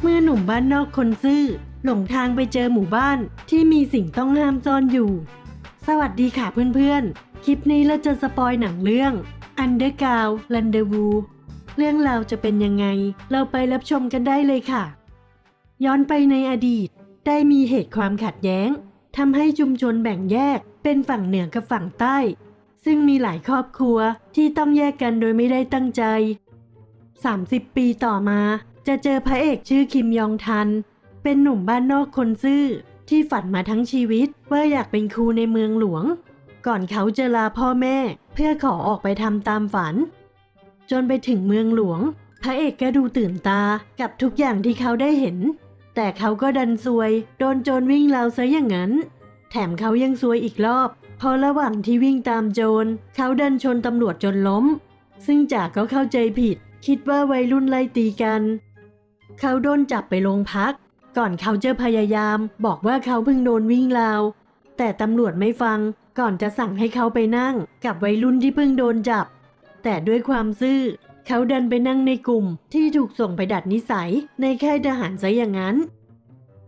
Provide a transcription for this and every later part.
เมื่อหนุ่มบ้านนอกคนซื่อ หลงทางไปเจอหมู่บ้านที่มีสิ่งต้องห้ามซ่อนอยู่ สวัสดีค่ะเพื่อนๆ คลิปนี้เราจะสปอยหนังเรื่อง Underground Rendezvous เรื่องราวจะเป็นยังไง เราไปรับชมกันได้เลยค่ะ ย้อนไปในอดีต ได้มีเหตุความขัดแย้งทำให้ชุมชนแบ่งแยกเป็นฝั่งเหนือกับฝั่งใต้ ซึ่งมีหลายครอบครัวที่ต้องแยกกันโดยไม่ได้ตั้งใจ 30 ปีต่อมา จะเจอพระเอกชื่อคิมยองทัน เป็นหนุ่มบ้านนอกคนซื่อ ที่ฝันมาทั้งชีวิตว่าอยากเป็นครูในเมืองหลวง ก่อนเขาจะลาพ่อแม่ เพื่อขอออกไปทำตามฝัน จนไปถึงเมืองหลวง พระเอกก็ดูตื่นตากับทุกอย่างที่เขาได้เห็น แต่เขาก็ดันซวย โดนโจรวิ่งราวซะอย่างนั้น แถมเขายังซวยอีกรอบพราะระหว่างที่วิ่งตามโจร เขาดันชนตำรวจจนล้ม ซึ่งจ่าก็เข้าใจผิด คิดว่าวัยรุ่นไล่ตีกัน เขาโดนจับไปโรงพัก ก่อนเขาจะพยายาม บอกว่าเขาเพิ่งโดนวิ่งราว แต่ตำรวจไม่ฟัง ก่อนจะสั่งให้เขาไปนั่ง กับวัยรุ่นที่เพิ่งโดนจับ แต่ด้วยความซื่อ เขาดันไปนั่งในกลุ่มที่ถูกส่งไปดัดนิสัยในค่ายทหารซะอย่างนั้น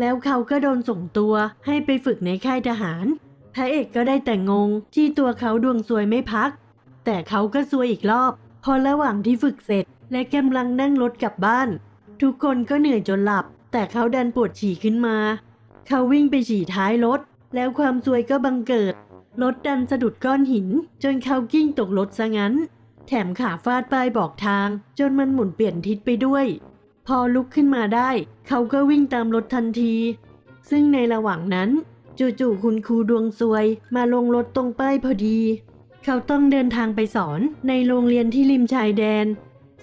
แล้วเขาก็โดนส่งตัวให้ไปฝึกในค่ายทหาร พระเอกก็ได้แต่งงที่ตัวเขาดวงซวยไม่พัก แต่เขาก็ซวยอีกรอบ พอระหว่างที่ฝึกเสร็จและกำลังนั่งรถกลับบ้าน ทุกคนก็เหนื่อยจนหลับ แต่เขาดันปวดฉี่ขึ้นมา เขาวิ่งไปฉี่ท้ายรถ แล้วความซวยก็บังเกิด รถดันสะดุดก้อนหิน จนเขากิ้งตกรถซะงั้น แถมขาฟาดป้ายบอกทาง จนมันหมุนเปลี่ยนทิศไปด้วย พอลุกขึ้นมาได้ เขาก็วิ่งตามรถทันที ซึ่งในระหว่างนั้น จู่ๆคุณครูดวงซวย มาลงรถตรงป้ายพอดี เขาต้องเดินทางไปสอนในโรงเรียนที่ริมชายแดน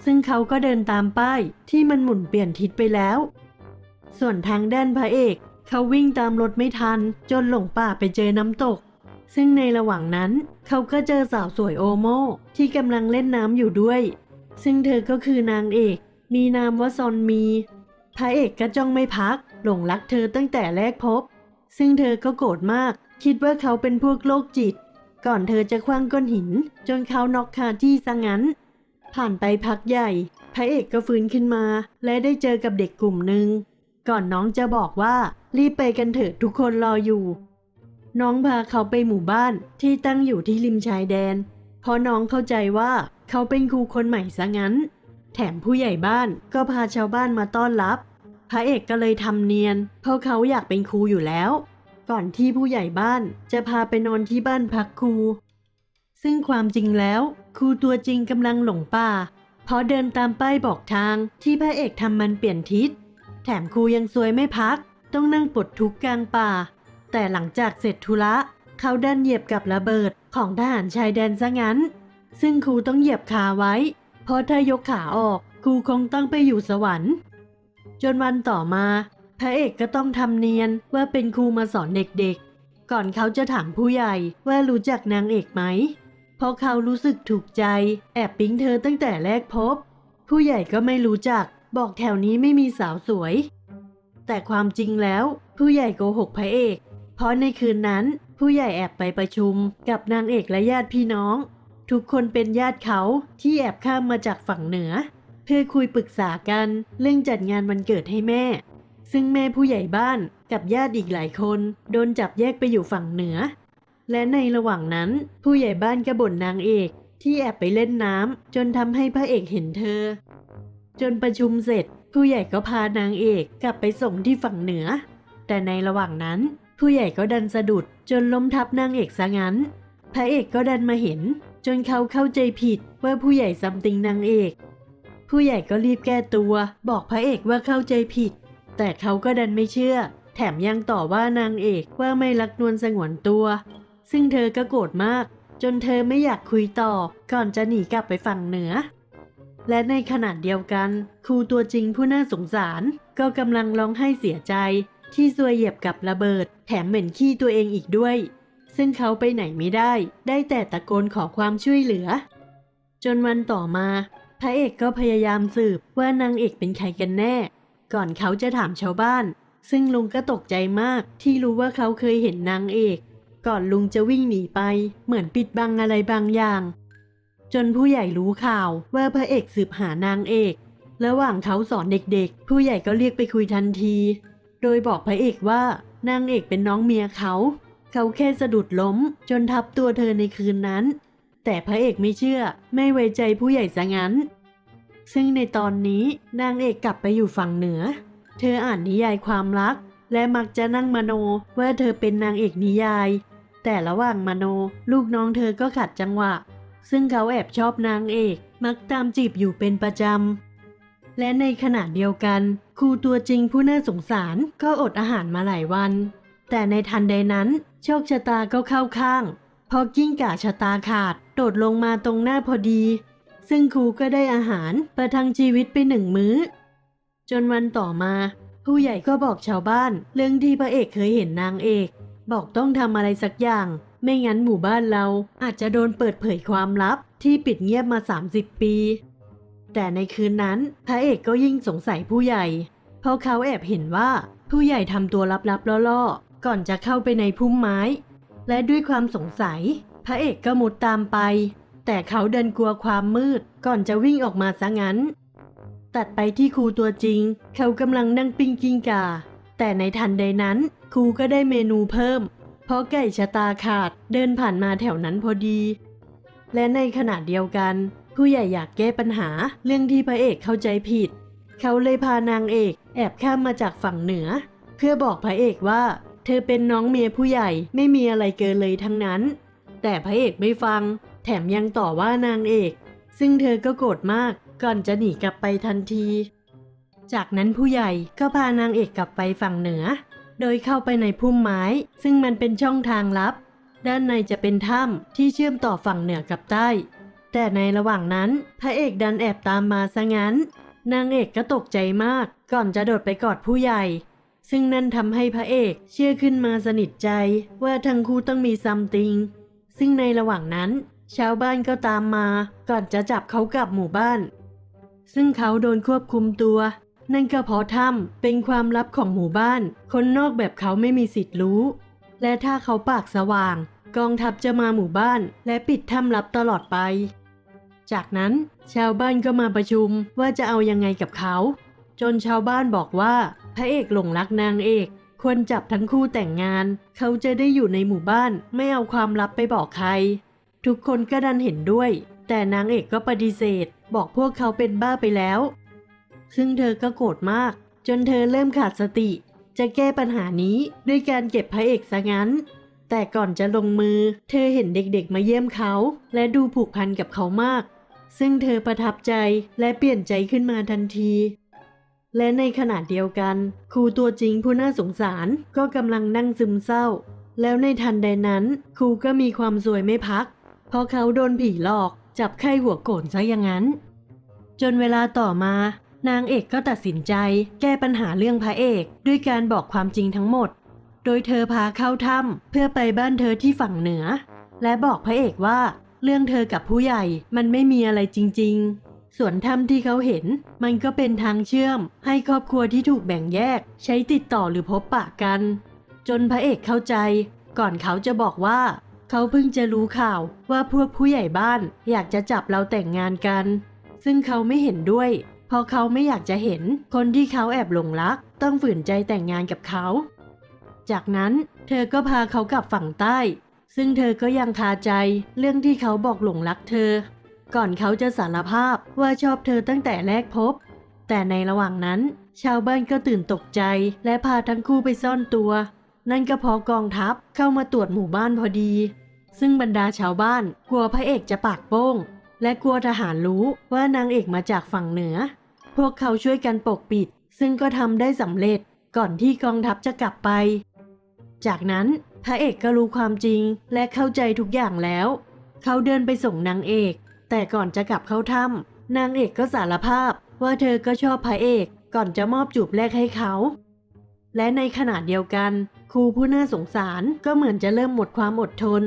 ซึ่งเขาก็เดินตามป้ายที่มันหมุนเปลี่ยนทิศไปแล้ว ส่วนทางด้านพระเอก เขาวิ่งตามรถไม่ทัน จนหลงป่าไปเจอน้ำตก ซึ่งในระหว่างนั้น เขาก็เจอสาวสวยโอโมที่กำลังเล่นน้ำอยู่ด้วย ซึ่งเธอก็คือนางเอก มีนามว่าซอนมี พระเอกก็จ้องไม่พัก หลงรักเธอตั้งแต่แรกพบ ซึ่งเธอก็โกรธมาก คิดว่าเขาเป็นพวกโรคจิต ก่อนเธอจะคว้างก้อนหิน จนเขาน็อกคาที่ซะงั้น ผ่านไปพักใหญ่ พระเอกก็ฟื้นขึ้นมา และได้เจอกับเด็กกลุ่มหนึ่ง ก่อนน้องจะบอกว่ารีบไปกันเถิดทุกคนรออยู่ น้องพาเขาไปหมู่บ้านที่ตั้งอยู่ที่ริมชายแดน เพราะน้องเข้าใจว่าเขาเป็นครูคนใหม่ซะงั้น แถมผู้ใหญ่บ้านก็พาชาวบ้านมาต้อนรับ พระเอกก็เลยทำเนียน เพราะเขาอยากเป็นครูอยู่แล้ว ก่อนที่ผู้ใหญ่บ้านจะพาไปนอนที่บ้านพักครู ซึ่งความจริงแล้วครูตัวจริงกำลังหลงป่า เพราะเดินตามป้ายบอกทางที่พระเอกทำมันเปลี่ยนทิศ แถมครูยังซวยไม่พัก ต้องนั่งปลดทุกข์กลางป่า แต่หลังจากเสร็จธุระ เขาดันเหยียบกับระเบิดของทหารชายแดนซะงั้น ซึ่งครูต้องเหยียบขาไว้ เพราะถ้ายกขาออกครูคงต้องไปอยู่สวรรค์ จนวันต่อมา พระเอกก็ต้องทำเนียนว่าเป็นครูมาสอนเด็กๆ ก่อนเขาจะถามผู้ใหญ่ว่ารู้จักนางเอกไหม ราะเขารู้สึกถูกใจ แอบปิ๊งเธอตั้งแต่แรกพบ ผู้ใหญ่ก็ไม่รู้จัก บอกแถวนี้ไม่มีสาวสวย แต่ความจริงแล้ว ผู้ใหญ่โกหกพระเอก เพราะในคืนนั้น ผู้ใหญ่แอบไปประชุม กับนางเอกและญาติพี่น้อง ทุกคนเป็นญาติเขาที่แอบข้ามมาจากฝั่งเหนือ เพื่อคุยปรึกษากันเรื่องจัดงานวันเกิดให้แม่ ซึ่งแม่ผู้ใหญ่บ้านกับญาติอีกหลายคน โดนจับแยกไปอยู่ฝั่งเหนือ และในระหว่างนั้น ผู้ใหญ่บ้านก็บ่นนางเอก ที่แอบไปเล่นน้ำจนทำให้พระเอกเห็นเธอ จนประชุมเสร็จ ผู้ใหญ่ก็พานางเอกกลับไปส่งที่ฝั่งเหนือ แต่ในระหว่างนั้น ผู้ใหญ่ก็ดันสะดุดจนล้มทับนางเอกซะงั้น พระเอกก็ดันมาเห็น จนเขาเข้าใจผิดว่าผู้ใหญ่ซัมติงนางเอก ผู้ใหญ่ก็รีบแก้ตัว บอกพระเอกว่าเข้าใจผิด แต่เขาก็ดันไม่เชื่อ แถมยังต่อว่านางเอกว่าไม่รักนวลสงวนตัว ซึ่งเธอก็โกรธมาก จนเธอไม่อยากคุยต่อ ก่อนจะหนีกลับไปฝั่งเหนือ และในขณะเดียวกัน ครูตัวจริงผู้น่าสงสาร ก็กำลังร้องไห้เสียใจ ที่ซวยเหยียบกับระเบิด แถมเหม็นขี้ตัวเองอีกด้วย ซึ่งเขาไปไหนไม่ได้ ได้แต่ตะโกนขอความช่วยเหลือ จนวันต่อมา พระเอกก็พยายามสืบว่านางเอกเป็นใครกันแน่ ก่อนเขาจะถามชาวบ้านซึ่งลุงก็ตกใจมากที่รู้ว่าเขาเคยเห็นนางเอก ก่อนลุงจะวิ่งหนีไป เหมือนปิดบังอะไรบางอย่าง จนผู้ใหญ่รู้ข่าวว่าพระเอกสืบหานางเอก ระหว่างเขาสอนเด็กๆ ผู้ใหญ่ก็เรียกไปคุยทันที โดยบอกพระเอกว่านางเอกเป็นน้องเมียเขา เขาแค่สะดุดล้ม จนทับตัวเธอในคืนนั้น แต่พระเอกไม่เชื่อไม่ไว้ใจผู้ใหญ่ซะงั้น ซึ่งในตอนนี้นางเอกกลับไปอยู่ฝั่งเหนือ เธออ่านนิยายความรัก และมักจะนั่งมโนว่าเธอเป็นนางเอกนิยาย แต่ระหว่างมโน ลูกน้องเธอก็ขัดจังหวะ ซึ่งเขาแอบชอบนางเอก มักตามจีบอยู่เป็นประจำ และในขณะเดียวกัน ครูตัวจริงผู้น่าสงสารก็อดอาหารมาหลายวัน แต่ในทันใดนั้น โชคชะตาก็เข้าข้าง พอกิ้งก่าชะตาขาด โดดลงมาตรงหน้าพอดี ซึ่งครูก็ได้อาหารประทังชีวิตไปหนึ่งมื้อ จนวันต่อมา ผู้ใหญ่ก็บอกชาวบ้าน เรื่องที่พระเอกเคยเห็นนางเอก บอกต้องทำอะไรสักอย่าง ไม่งั้นหมู่บ้านเราอาจจะโดนเปิดเผยความลับที่ปิดเงียบมา 30 ปี แต่ในคืนนั้นพระเอกก็ยิ่งสงสัยผู้ใหญ่ เพราะเขาแอบเห็นว่าผู้ใหญ่ทำตัวลับๆล่อๆ ก่อนจะเข้าไปในพุ่มไม้ และด้วยความสงสัย พระเอกก็มุดตามไป แต่เขาเดินกลัวความมืด ก่อนจะวิ่งออกมาซะงั้น ตัดไปที่ครูตัวจริง เขากำลังนั่งปิ้งกิ้งกา แต่ในทันใดนั้นครูก็ได้เมนูเพิ่ม เพราะไก่ชะตาขาดเดินผ่านมาแถวนั้นพอดี และในขณะเดียวกัน ผู้ใหญ่อยากแก้ปัญหาเรื่องที่พระเอกเข้าใจผิด เขาเลยพานางเอกแอบข้ามมาจากฝั่งเหนือ เพื่อบอกพระเอกว่า เธอเป็นน้องเมียผู้ใหญ่ไม่มีอะไรเกินเลยทั้งนั้น แต่พระเอกไม่ฟัง แถมยังต่อว่านางเอก ซึ่งเธอก็โกรธมากก่อนจะหนีกลับไปทันที จากนั้นผู้ใหญ่ก็พานางเอกกลับไปฝั่งเหนือ โดยเข้าไปในพุ่มไม้ ซึ่งมันเป็นช่องทางลับ ด้านในจะเป็นถ้ำที่เชื่อมต่อฝั่งเหนือกับใต้ แต่ในระหว่างนั้นพระเอกดันแอบตามมาซะงั้น นางเอกก็ตกใจมาก ก่อนจะโดดไปกอดผู้ใหญ่ ซึ่งนั่นทำให้พระเอกเชื่อขึ้นมาสนิทใจว่าทั้งคู่ต้องมีซัมติง ซึ่งในระหว่างนั้น ชาวบ้านก็ตามมา ก่อนจะจับเขากลับหมู่บ้านซึ่งเขาโดนควบคุมตัว นั่นก็เพราะถ้ำเป็นความลับของหมู่บ้าน คนนอกแบบเขาไม่มีสิทธิ์รู้ และถ้าเขาปากสว่าง กองทัพจะมาหมู่บ้าน และปิดถ้ำลับตลอดไป จากนั้นชาวบ้านก็มาประชุมว่าจะเอายังไงกับเขา จนชาวบ้านบอกว่า พระเอกหลงรักนางเอก ควรจับทั้งคู่แต่งงาน เขาจะได้อยู่ในหมู่บ้าน ไม่เอาความลับไปบอกใคร ทุกคนก็ดันเห็นด้วย แต่นางเอกก็ปฏิเสธ บอกพวกเขาเป็นบ้าไปแล้ว ซึ่งเธอก็โกรธมาก จนเธอเริ่มขาดสติ จะแก้ปัญหานี้ด้วยการเก็บพระเอกซะงั้น แต่ก่อนจะลงมือ เธอเห็นเด็กๆมาเยี่ยมเขา และดูผูกพันกับเขามาก ซึ่งเธอประทับใจและเปลี่ยนใจขึ้นมาทันที และในขณะเดียวกัน ครูตัวจริงผู้น่าสงสารก็กำลังนั่งซึมเศร้า แล้วในทันใดนั้นครูก็มีความสวยไม่พัก เพราะเขาโดนผีหลอกจับไข้หัวโกนซะอย่างนั้น จนเวลาต่อมา นางเอกก็ตัดสินใจแก้ปัญหาเรื่องพระเอก ด้วยการบอกความจริงทั้งหมด โดยเธอพาเข้าถ้ำเพื่อไปบ้านเธอที่ฝั่งเหนือ และบอกพระเอกว่า เรื่องเธอกับผู้ใหญ่มันไม่มีอะไรจริง ๆ ส่วนถ้ำที่เขาเห็น มันก็เป็นทางเชื่อม ให้ครอบครัวที่ถูกแบ่งแยก ใช้ติดต่อหรือพบปะกัน จนพระเอกเข้าใจ ก่อนเขาจะบอกว่า เขาเพิ่งจะรู้ข่าวว่าพวกผู้ใหญ่บ้านอยากจะจับเราแต่งงานกัน ซึ่งเขาไม่เห็นด้วย ราะเขาไม่อยากจะเห็นคนที่เขาแอบหลงรัก ต้องฝืนใจแต่งงานกับเขา จากนั้นเธอก็พาเขากลับฝั่งใต้ ซึ่งเธอก็ยังคาใจเรื่องที่เขาบอกหลงรักเธอ ก่อนเขาจะสารภาพว่าชอบเธอตั้งแต่แรกพบ แต่ในระหว่างนั้น ชาวบ้านก็ตื่นตกใจและพาทั้งคู่ไปซ่อนตัว นั่นก็เพราะกองทัพเข้ามาตรวจหมู่บ้านพอดี ซึ่งบรรดาชาวบ้านกลัวพระเอกจะปากโป้งและกลัวทหารรู้ว่านางเอกมาจากฝั่งเหนือ พวกเขาช่วยกันปกปิด ซึ่งก็ทำได้สำเร็จก่อนที่กองทัพจะกลับไป จากนั้นพระเอกก็รู้ความจริงและเข้าใจทุกอย่างแล้ว เขาเดินไปส่งนางเอก แต่ก่อนจะกลับเข้าถ้ำนางเอกก็สารภาพว่าเธอก็ชอบพระเอกก่อนจะมอบจูบแรกให้เขา และในขณะเดียวกัน ครูผู้น่าสงสารก็เหมือนจะเริ่มหมดความอดทน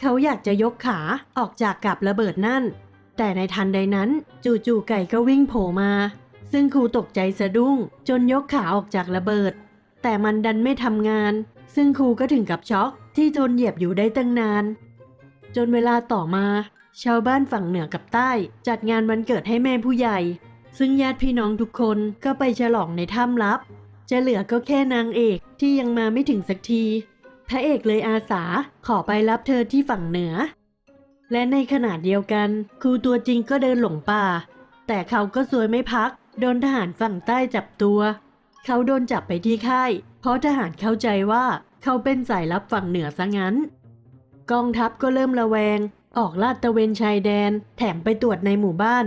เขาอยากจะยกขาออกจากกับระเบิดนั่น แต่ในทันใดนั้น จู่ๆไก่ก็วิ่งโผล่มา ซึ่งครูตกใจสะดุ้ง จนยกขาออกจากระเบิด แต่มันดันไม่ทำงาน ซึ่งครูก็ถึงกับช็อกที่ทนเหยียบอยู่ได้ตั้งนาน จนเวลาต่อมา ชาวบ้านฝั่งเหนือกับใต้ จัดงานวันเกิดให้แม่ผู้ใหญ่ ซึ่งญาติพี่น้องทุกคนก็ไปฉลองในถ้ำลับ จะเหลือก็แค่นางเอกที่ยังมาไม่ถึงสักทีพระเอกเลยอาสาขอไปรับเธอที่ฝั่งเหนือ และในขณะเดียวกัน ครูตัวจริงก็เดินหลงป่า แต่เขาก็สวยไม่พัก โดนทหารฝั่งใต้จับตัว เขาโดนจับไปที่ค่าย เพราะทหารเข้าใจว่าเขาเป็นสายลับฝั่งเหนือซะงั้น กองทัพก็เริ่มระแวง ออกลาดตะเวนชายแดน แถมไปตรวจในหมู่บ้าน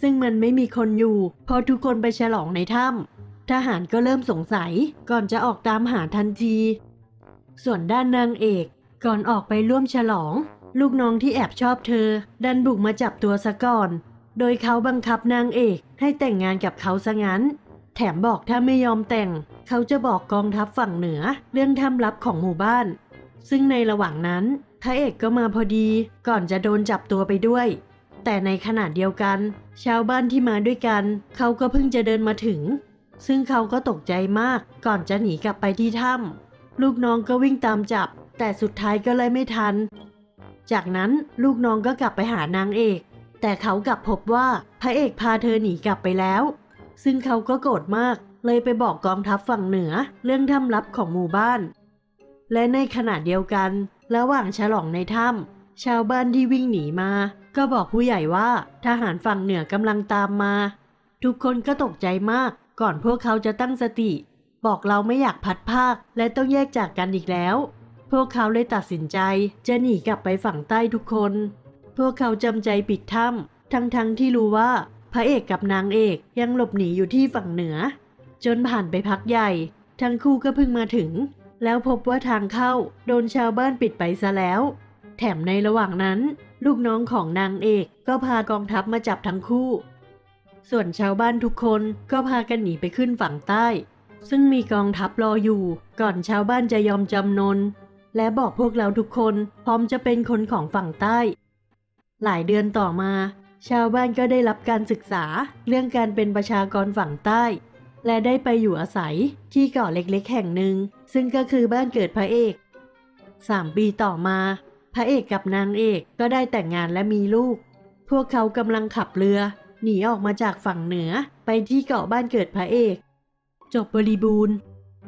ซึ่งมันไม่มีคนอยู่เพราะทุกคนไปฉลองในถ้ำทหารก็เริ่มสงสัย ก่อนจะออกตามหาทันที ส่วนด้านนางเอกก่อนออกไปร่วมฉลอง ลูกน้องที่แอบชอบเธอ ดันบุกมาจับตัวซะก่อน โดยเขาบังคับนางเอกให้แต่งงานกับเขาซะงั้น แถมบอกถ้าไม่ยอมแต่ง เขาจะบอกกองทัพฝั่งเหนือ เรื่องถ้ำลับของหมู่บ้าน ซึ่งในระหว่างนั้นพระเอกก็มาพอดีก่อนจะโดนจับตัวไปด้วย แต่ในขณะเดียวกัน ชาวบ้านที่มาด้วยกัน เขาก็เพิ่งจะเดินมาถึง ซึ่งเขาก็ตกใจมากก่อนจะหนีกลับไปที่ถ้ำลูกน้องก็วิ่งตามจับ แต่สุดท้ายก็เลยไม่ทัน จากนั้นลูกน้องก็กลับไปหานางเอก แต่เขากลับพบว่าพระเอกพาเธอหนีกลับไปแล้ว ซึ่งเขาก็โกรธมาก เลยไปบอกกองทัพฝั่งเหนือ เรื่องถ้ำลับของหมู่บ้าน และในขณะเดียวกัน ระหว่างฉลองในถ้ำชาวบ้านที่วิ่งหนีมา ก็บอกผู้ใหญ่ว่าทหารฝั่งเหนือกำลังตามมา ทุกคนก็ตกใจมาก ก่อนพวกเขาจะตั้งสติ บอกเราไม่อยากพัดภาค และต้องแยกจากกันอีกแล้ว พวกเขาเลยตัดสินใจ จะหนีกลับไปฝั่งใต้ทุกคน พวกเขาจำใจปิดถ้ำทั้งๆทที่รู้ว่า พระเอกกับนางเอกยังหลบหนีอยู่ที่ฝั่งเหนือ จนผ่านไปพักใหญ่ ทั้งคู่ก็เพิ่งมาถึง แล้วพบว่าทางเข้าโดนชาวบ้านปิดไปซะแล้ว แถมในระหว่างนั้น ลูกน้องของนางเอกก็พากองทัพมาจับทั้งคู่ ส่วนชาวบ้านทุกคนก็พากันหนีไปขึ้นฝั่งใต้ ซึ่งมีกองทัพรออยู่ ก่อนชาวบ้านจะยอมจำนนและบอกพวกเราทุกคนพร้อมจะเป็นคนของฝั่งใต้ หลายเดือนต่อมา ชาวบ้านก็ได้รับการศึกษาเรื่องการเป็นประชากรฝั่งใต้ และได้ไปอยู่อาศัยที่เกาะเล็กๆ แห่งหนึ่ง ซึ่งก็คือบ้านเกิดพระเอกสามปีต่อมา พระเอกกับนางเอกก็ได้แต่งงานและมีลูก พวกเขากำลังขับเรือ หนีออกมาจากฝั่งเหนือไปที่เกาะบ้านเกิดพระเอก จบบริบูรณ์